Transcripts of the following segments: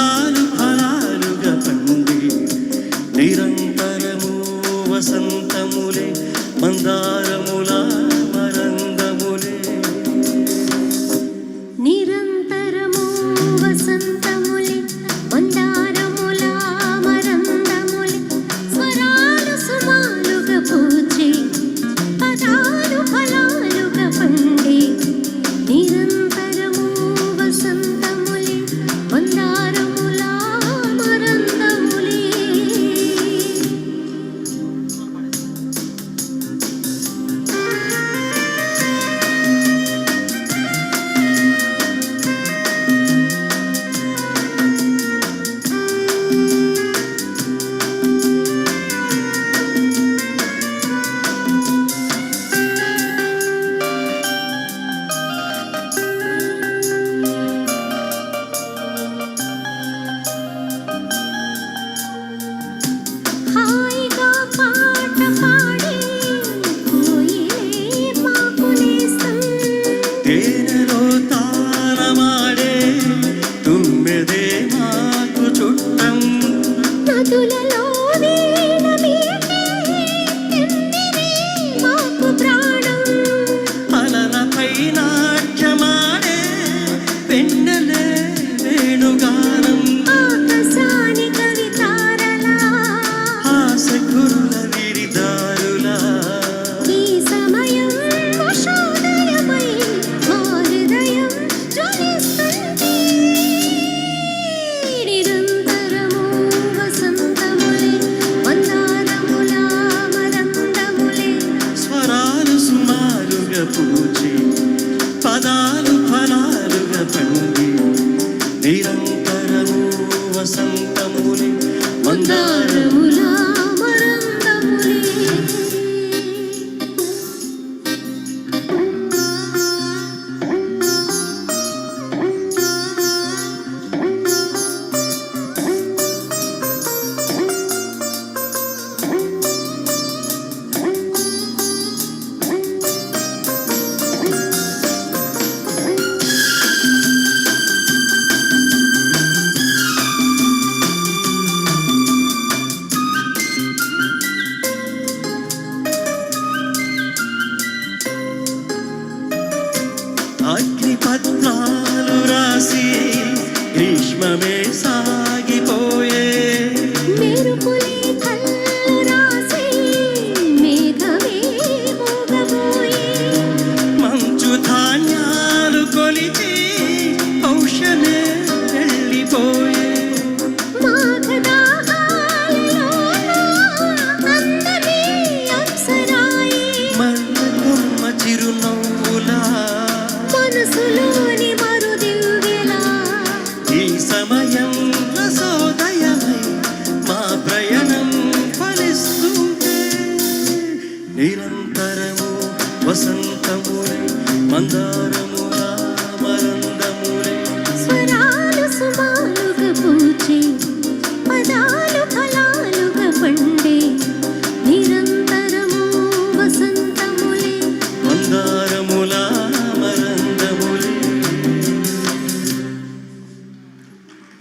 ನಾನು పెన్నలే వేణుగానం. ఆకాశాని కవితారలా ఆసకురుల విరిదారులా. ఈ సమయం ఉషోదయమై మా హృదయం జ్వలిస్తుంది. నిరంతరము వసంతములే మందారములా మరందములే స్వరాలు సుమారుగా నిరంతరము వసంతముని మందారము అగ్ని పత్రాలు రాసి గ్రీష్మమే సాగిపోయే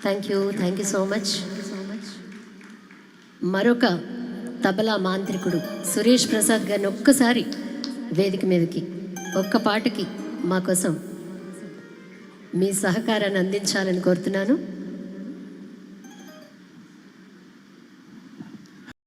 thank you thank you so much మరొక తబలా మాంత్రికుడు సురేష్ ప్రసాద్ గారిని ఒక్కసారి వేదిక మీదకి ఒక్క పాటకి మా కోసం మీ సహకారాన్ని అందించాలని కోరుతున్నాను.